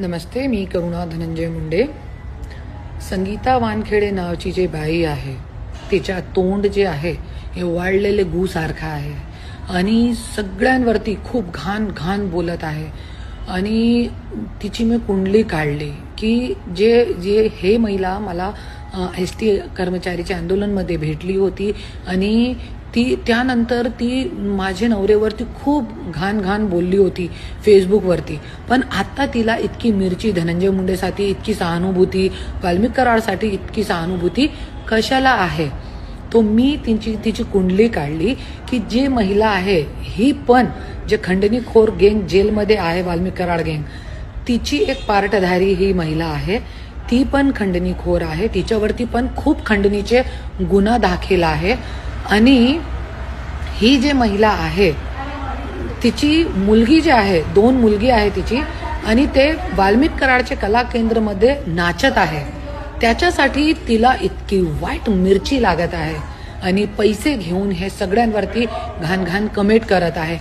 नमस्ते मी करुणा धनंजय मुंडे. संगीता वानखेडे नावची जी बाई आहे तिच्या तोंड जे आहे हे वाळलेले गूसारखं आहे. आणि सगळ्यांवरती खूप घाण घाण बोलत आहे. आणि तिची मी कुंडली काढली की जे जे हे महिला मला एस टी कर्मचारीच्या आंदोलनमध्ये भेटली होती आणि ती त्यानंतर ती माझ्या नवरेवरती खूप घाण घाण बोलली होती फेसबुकवरती पण आत्ता तिला इतकी मिरची धनंजय मुंडेसाठी इतकी सहानुभूती वाल्मिक कराडसाठी इतकी सहानुभूती कशाला आहे? तो मी तिची तिची कुंडली काढली की जे महिला आहे ही पण जे खंडणीखोर गेंग जेलमध्ये आहे वाल्मिक कराड गेंग तिची एक पार्टधारी ही महिला आहे. ती पण खंडणीखोर आहे. तिच्यावरती पण खूप खंडणीचे गुन्हा दाखल आहे. आणि ही जी महिला आहे तिची मुलगी जी आहे दोन मुलगी आहे तिची आणि ते वाल्मिक कराडचे कला केंद्रमध्ये नाचत आहे. त्याच्यासाठी तिला इतकी वाईट मिरची लागत आहे आणि पैसे घेऊन हे सगळ्यांवरती घाण घाण कमेंट करत आहे.